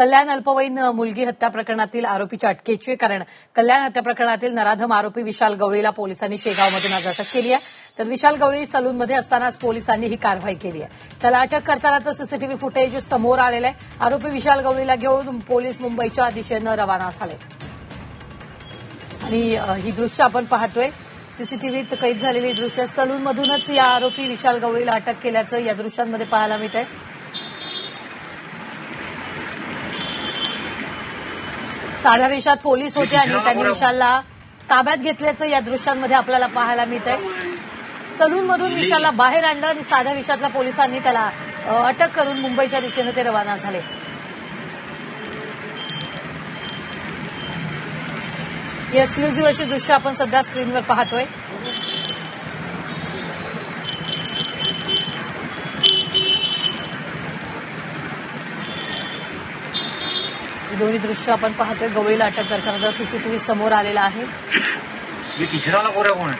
कल्याण अल्पवयीन मुलगी हत्या प्रकरणातील आरोपीच्या अटकेची कारण कल्याण हत्या प्रकरणातील नराधम आरोपी विशाल गवळीला पोलिसांनी शेगावमधून आज अटक केली आहे. तर विशाल गवळी सलूनमध्ये असतानाच पोलिसांनी ही कारवाई केली आहे. त्याला अटक करतानाचं सीसीटीव्ही फुटेज समोर आलेलं आहे. आरोपी विशाल गवळीला घेऊन पोलीस मुंबईच्या दिशेनं रवाना झाले. आणि ही दृश्य आपण पाहतोय. सीसीटीव्हीत कैद झालेली दृश्य सलूनमधूनच या आरोपी विशाल गवळीला अटक केल्याचं या दृश्यांमध्ये पाहायला मिळत आहे साध्या वेशात पोलीस होते आणि त्यांनी विशालला ताब्यात घेतल्याचं या दृश्यांमध्ये आपल्याला पाहायला मिळत आहे सलूनमधून विशालला बाहेर आणलं आणि साध्या वेशातल्या पोलिसांनी त्याला अटक करून मुंबईच्या दिशेनं ते रवाना झाले. ही एक्सक्लुझिव्ह अशी दृश्य आपण सध्या स्क्रीनवर पाहतोय. दोन्ही दृश्य आपण पाहतोय. गवळीला अटक करताना सीसीटीव्ही समोर आलेला आहे. कोण